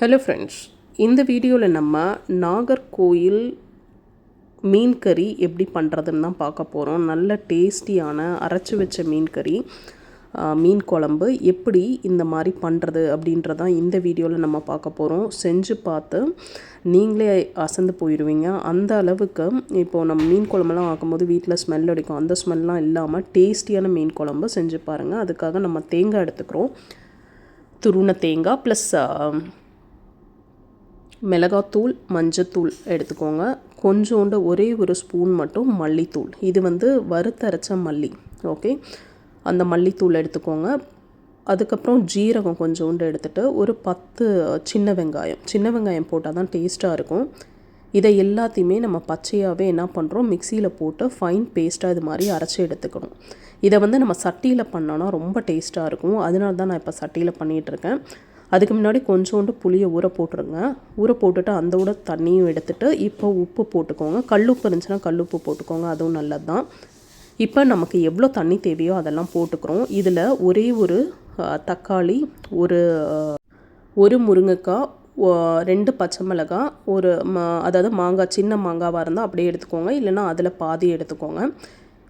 Hello friends இந்த வீடியோவில் நம்ம நாகர்கோயில் மீன் கறி எப்படி பண்ணுறதுன்னு தான் பார்க்க போகிறோம் நல்ல டேஸ்டியான அரைச்சி வச்ச மீன் கறி மீன் குழம்பு எப்படி இந்த மாதிரி பண்ணுறது அப்படின்றதான் இந்த வீடியோவில் நம்ம பார்க்க போகிறோம் செஞ்சு பார்த்து நீங்களே அசந்து போயிடுவீங்க அந்த அளவுக்கு இப்போது நம்ம மீன் குழம்புலாம் ஆக்கும்போது வீட்டில் ஸ்மெல் அடிக்கும். அந்த ஸ்மெல்லாம் இல்லாமல் டேஸ்டியான மீன் குழம்பு செஞ்சு பாருங்கள் அதுக்காக நம்ம தேங்காய் எடுத்துக்கிறோம். துருண தேங்காய் ப்ளஸ் மிளகாத்தூள் மஞ்சத்தூள் எடுத்துக்கோங்க. கொஞ்சோண்டு ஒரே ஒரு ஸ்பூன் மட்டும் மல்லித்தூள். இது வந்து வறுத்தரைச்ச மல்லி. ஓகே அந்த மல்லித்தூள் எடுத்துக்கோங்க. அதுக்கப்புறம் ஜீரகம் கொஞ்சோண்டு எடுத்துகிட்டு ஒரு பத்து சின்ன வெங்காயம். சின்ன வெங்காயம் போட்டால் தான் டேஸ்ட்டாக இருக்கும். இதை எல்லாத்தையுமே நம்ம பச்சையாகவே என்ன பண்ணுறோம் மிக்சியில் போட்டு ஃபைன் பேஸ்ட்டாக இது மாதிரி அரைச்சி எடுத்துக்கணும். இதை வந்து நம்ம சட்டியில் பண்ணோன்னா ரொம்ப டேஸ்ட்டாக இருக்கும். அதனால தான் நான் இப்போ சட்டியில் பண்ணிகிட்ருக்கேன் அதுக்கு முன்னாடி கொஞ்சோண்டு புளியை ஊற போட்டுருங்க. ஊற போட்டுட்டு அந்த தண்ணியும் எடுத்துகிட்டு இப்போ உப்பு போட்டுக்கோங்க. கல் உப்பு இருந்துச்சுன்னா கல் உப்பு போட்டுக்கோங்க. அதுவும் நல்லது தான் இப்போ நமக்கு எவ்வளோ தண்ணி தேவையோ அதெல்லாம் போட்டுக்கிறோம். இதில் ஒரே ஒரு தக்காளி ஒரு ஒரு முருங்கைக்காய் ரெண்டு பச்சை மிளகாய் ஒரு மா அதாவது மாங்காய் சின்ன மாங்காவாக இருந்தால் அப்படியே எடுத்துக்கோங்க. இல்லைன்னா அதில் பாதி எடுத்துக்கோங்க.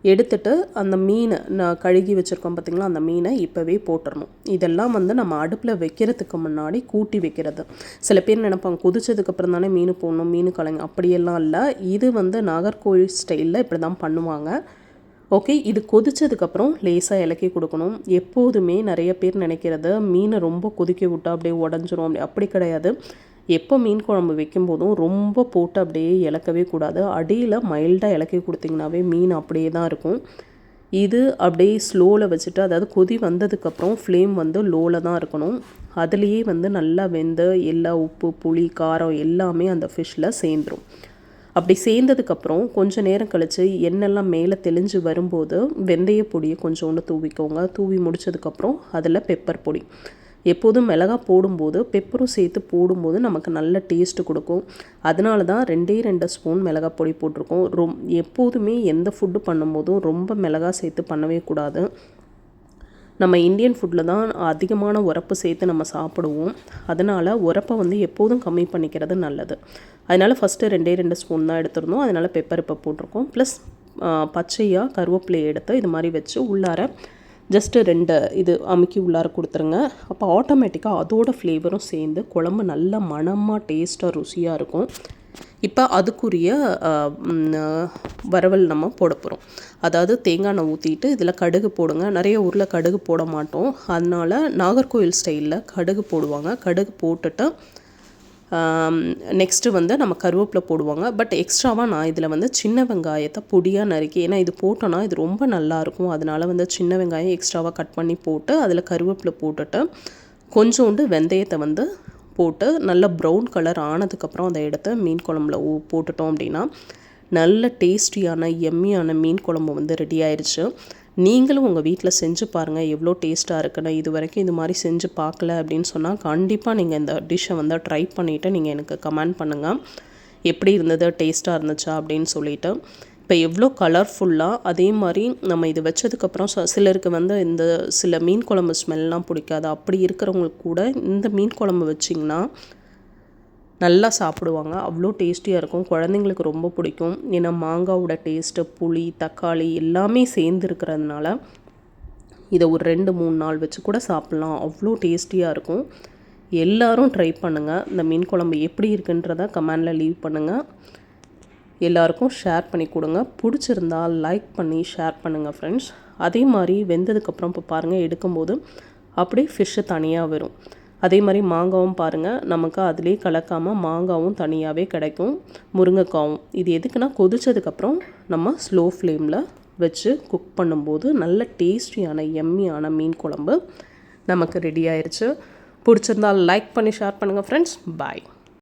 எடுத்துட்டு அந்த மீனை நான் கழுகி வச்சுருக்கோம் பார்த்திங்களா? அந்த மீனை இப்போவே போட்டுடணும் இதெல்லாம் வந்து நம்ம அடுப்பில் வைக்கிறதுக்கு முன்னாடி கூட்டி வைக்கிறது. சில பேர் நினைப்பாங்க குதிச்சதுக்கப்புறம் தானே மீன் போடணும் மீன் கலைங்க. அப்படியெல்லாம் இல்லை. இது வந்து நாகர்கோவில் ஸ்டைலில் இப்படி தான் பண்ணுவாங்க. ஓகே இது கொதிச்சதுக்கப்புறம் லேசாக இலக்கி கொடுக்கணும். எப்போதுமே நிறைய பேர் நினைக்கிறது மீனை ரொம்ப கொதிக்க விட்டால் அப்படியே உடஞ்சிரும். அப்படி அப்படி கிடையாது. எப்போ மீன் குழம்பு வைக்கும்போதும் ரொம்ப போட்டு அப்படியே இழக்கவே கூடாது. அடியில் மைல்டாக இலக்கி கொடுத்திங்கனாவே மீன் அப்படியே தான் இருக்கும். இது அப்படியே ஸ்லோவில் வச்சுட்டு அதாவது கொதி வந்ததுக்கப்புறம் ஃப்ளேம் வந்து லோவில் தான் இருக்கணும். அதுலேயே வந்து நல்லா வெந்து எல்லா உப்பு புளி காரம் எல்லாமே அந்த ஃபிஷ்ஷில் சேர்ந்துடும் அப்படி சேர்ந்ததுக்கப்புறம் கொஞ்சம் நேரம் கழித்து எண்ணெல்லாம் மேலே தெளிஞ்சு வரும்போது வெந்தய பொடியை கொஞ்சோண்டு தூவிக்கோங்க. தூவி முடிச்சதுக்கப்புறம் அதில் பெப்பர் பொடி. எப்போதும் மிளகா போடும்போது பெப்பரும் சேர்த்து போடும்போது நமக்கு நல்ல டேஸ்ட்டு கொடுக்கும். அதனால தான் ரெண்டே ரெண்டு ஸ்பூன் மிளகா பொடி போட்டிருக்கோம். ரொம் எப்போதுமே எந்த ஃபுட்டு பண்ணும்போதும் ரொம்ப மிளகா சேர்த்து பண்ணவே கூடாது. நம்ம இந்தியன் ஃபுட்டில் தான் அதிகமான உரப்பு சேர்த்து நம்ம சாப்பிடுவோம். அதனால் உரப்பை வந்து எப்போதும் கம்மி பண்ணிக்கிறது நல்லது. அதனால் ஃபஸ்ட்டு ரெண்டே ரெண்டு ஸ்பூன் தான் எடுத்துருந்தோம். அதனால் பெப்பர் இப்போ போட்டிருக்கோம். ப்ளஸ் பச்சையாக கருவேப்பிலையை எடுத்து இது மாதிரி வச்சு உள்ளார ஜஸ்ட்டு ரெண்டு இது அமுக்கி உள்ளார கொடுத்துருங்க. அப்போ ஆட்டோமேட்டிக்காக அதோட ஃப்ளேவரும் சேர்ந்து குழம்பு நல்ல மணமாக டேஸ்ட்டாக ருசியாக இருக்கும். இப்போ அதுக்குரிய வரவல் நம்ம போட போகிறோம் அதாவது தேங்காய் எண்ணெய் ஊற்றிட்டு இதில் கடுகு போடுங்க. நிறைய ஊரில் கடுகு போட மாட்டோம். அதனால் நாகர்கோவில் ஸ்டைலில் கடுகு போடுவாங்க. கடுகு போட்டுட்டு நெக்ஸ்ட்டு வந்து நம்ம கருவேப்பிலை போடுவாங்க. பட் எக்ஸ்ட்ராவாக நான் இதில் வந்து சின்ன வெங்காயத்தை பொடியாக நறுக்கி ஏன்னா இது போட்டோன்னா இது ரொம்ப நல்லாயிருக்கும் அதனால் வந்து சின்ன வெங்காயம் எக்ஸ்ட்ராவாக கட் பண்ணி போட்டு அதில் கருவேப்பிலை போட்டுட்டு கொஞ்சோண்டு வெந்தயத்தை வந்து போட்டு நல்ல ப்ரௌன் கலர் ஆனதுக்கப்புறம் அதை எடுத்து மீன் குழம்புல போட்டுட்டோம் அப்படின்னா நல்ல டேஸ்டியான எம்மியான மீன் குழம்பு வந்து ரெடி ஆயிடுச்சு நீங்களும் உங்கள் வீட்டில் செஞ்சு பாருங்கள் எவ்வளோ டேஸ்ட்டாக இருக்குன்னு. இது வரைக்கும் இது மாதிரி செஞ்சு பார்க்கல அப்படின்னு சொன்னால் கண்டிப்பாக நீங்கள் இந்த டிஷ்ஷை வந்து ட்ரை பண்ணிவிட்டு நீங்கள் எனக்கு கமெண்ட் பண்ணுங்கள் எப்படி இருந்தது? டேஸ்ட்டாக இருந்துச்சா? அப்படின்னு சொல்லிட்டு. இப்போ எவ்வளோ கலர்ஃபுல்லாக அதே மாதிரி நம்ம இது வச்சதுக்கப்புறம் சிலருக்கு வந்து இந்த சில மீன் குழம்பு ஸ்மெல்லாம் பிடிக்காது. அப்படி இருக்கிறவங்களுக்கு கூட இந்த மீன் குழம்பு வச்சிங்கன்னா நல்லா சாப்பிடுவாங்க. அவ்வளோ டேஸ்டியாக இருக்கும். குழந்தைங்களுக்கு ரொம்ப பிடிக்கும். ஏன்னா மாங்காவோட டேஸ்ட்டு புளி தக்காளி எல்லாமே சேர்ந்து இருக்கிறதுனால இதை ஒரு ரெண்டு மூணு நாள் வச்சு கூட சாப்பிட்லாம். அவ்வளோ டேஸ்டியாக இருக்கும். எல்லோரும் ட்ரை பண்ணுங்கள் இந்த மீன் குழம்பு எப்படி இருக்குன்றத கமெண்டில் லீவ் பண்ணுங்கள் எல்லாருக்கும் ஷேர் பண்ணி கொடுங்க. பிடிச்சிருந்தா லைக் பண்ணி ஷேர் பண்ணுங்கள் ஃப்ரெண்ட்ஸ் அதே மாதிரி வெந்ததுக்கப்புறம் இப்போ பாருங்கள் எடுக்கும்போது அப்படியே ஃபிஷ்ஷு தனியாக வரும். அதே மாதிரி மாங்காவும் பாருங்கள் நமக்கு அதுலேயே கலக்காமல் மாங்காவும் தனியாகவே கிடைக்கும். முருங்கைக்காவும். இது எதுக்குன்னா கொதிச்சதுக்கப்புறம் நம்ம ஸ்லோ ஃப்ளேமில் வச்சு குக் பண்ணும்போது நல்ல டேஸ்டியான எம்மியான மீன் குழம்பு நமக்கு ரெடி ஆயிடுச்சு பிடிச்சிருந்தால் லைக் பண்ணி ஷேர் பண்ணுங்கள் ஃப்ரெண்ட்ஸ் பாய்